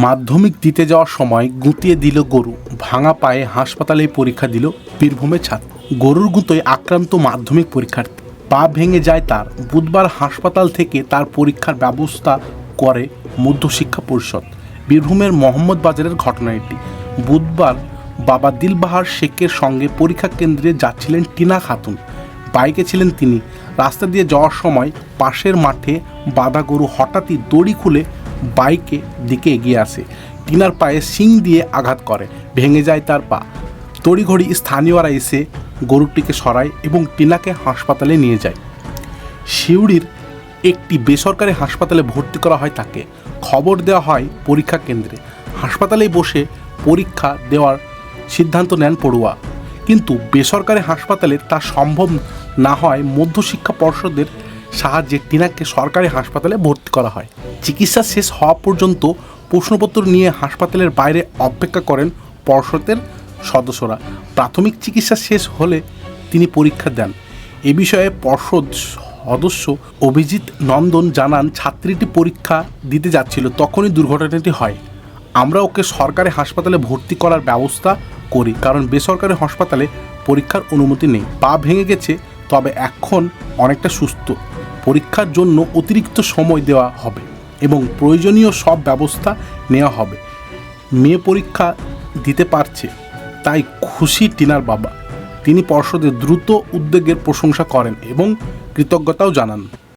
মাধ্যমিক দিতে যাওয়ার সময় গুঁতিয়ে দিল গরু, ভাঙা পায়ে হাসপাতালে পরীক্ষা দিল বীরভূমের ছাত্র। গরুর গুঁতোয় আক্রান্ত মাধ্যমিক পরীক্ষার্থী। পা ভেঙে যায় তার। বুধবার হাসপাতাল থেকে তার পরীক্ষার ব্যবস্থা করে মধ্যশিক্ষা পরিষদ। বীরভূমের মোহাম্মদ বাজারের ঘটনা এটি। বুধবার বাবা দিলবাহার শেখের সঙ্গে পরীক্ষা কেন্দ্রে যাচ্ছিলেন টিনা খাতুন। বাইকে ছিলেন তিনি। রাস্তা দিয়ে যাওয়ার সময় পাশের মাঠে বাঁধা গরু হঠাৎই দড়ি খুলে বাইকে দিকে এগিয়ে আসে। টিনার পায়ে শিং দিয়ে আঘাত করে, ভেঙে যায় তার পা। তড়িঘড়ি স্থানীয়রা এসে গরুটিকে সরায় এবং টিনাকে হাসপাতালে নিয়ে যায়। সিউড়ির একটি বেসরকারি হাসপাতালে ভর্তি করা হয় তাকে। খবর দেওয়া হয় পরীক্ষা কেন্দ্রে। হাসপাতালে বসে পরীক্ষা দেওয়ার সিদ্ধান্ত নেন পড়ুয়া। কিন্তু বেসরকারি হাসপাতালে তা সম্ভব না হয় মধ্যশিক্ষা পর্ষদের সাহায্যে টিনাকে সরকারি হাসপাতালে ভর্তি করা হয়। চিকিৎসা শেষ হওয়া পর্যন্ত প্রশ্নপত্র নিয়ে হাসপাতালের বাইরে অপেক্ষা করেন পর্ষদের সদস্যরা। প্রাথমিক চিকিৎসা শেষ হলে তিনি পরীক্ষা দেন। এ বিষয়ে পর্ষদ সদস্য অভিজিৎ নন্দন জানান, ছাত্রীটি পরীক্ষা দিতে যাচ্ছিল, তখনই দুর্ঘটনাটি হয়। আমরা ওকে সরকারি হাসপাতালে ভর্তি করার ব্যবস্থা করি, কারণ বেসরকারি হাসপাতালে পরীক্ষার অনুমতি নেই। পা ভেঙে গেছে তবে এখন অনেকটা সুস্থ। পরীক্ষার জন্য অতিরিক্ত সময় দেওয়া হবে এবং প্রয়োজনীয় সব ব্যবস্থা নেওয়া হবে। মেয়ে পরীক্ষা দিতে পারছে, তাই খুশি টিনার বাবা। তিনি পর্ষদের দ্রুত উদ্যোগের প্রশংসা করেন এবং কৃতজ্ঞতাও জানান।